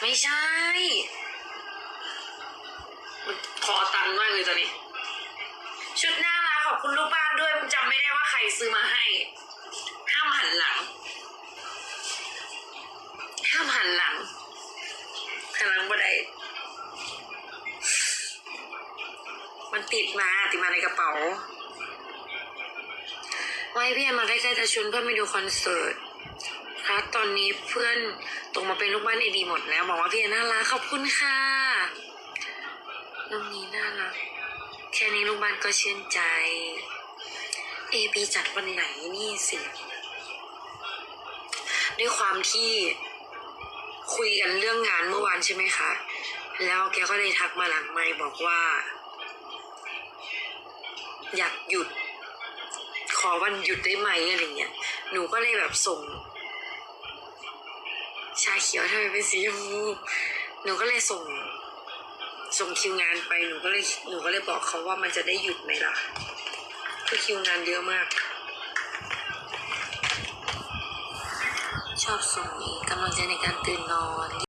ไม่ใช่ มันขอตังค์มากเลยตอนนี้ ชุดน่ารักขอบคุณลูกบ้านด้วยมันจำไม่ได้ว่าใครซื้อมาให้ ห้ามหันหลัง ห้ามหันหลังหันหลังบ่ได้มันติดมาติดมาในกระเป๋า ไว้พี่แอนมาใกล้ๆจะชวนเพื่อนไปดูคอนเสิร์ต ครับตอนนี้เพื่อนตกมาเป็นลูกบ้านเอดีหมดแล้วบอกว่าพี่น่ารักขอบคุณค่ะน้องนี้น่ารักแค่นี้ลูกบ้านก็เชื่นใจเอปีจัดวันไหนนี่สิ ด้วยความที่คุยกันเรื่องงานเมื่อวานใช่ไหมคะ แล้วแกก็เลยทักมาหลังไมค์บอกว่า อยากหยุด ขอวันหยุดได้ไหมอะไรเงี้ย หนูก็เลยแบบส่ง ชาเขียวทำไมเป็นสีชมพูหนูก็เลยส่ง ส่งคิวงานไปหนูก็เลยหนูก็เลยบอกเขาว่ามันจะได้หยุดไหมล่ะคือคิวงานเยอะมาก ชอบส่งนี้กำลังใจในการตื่นนอน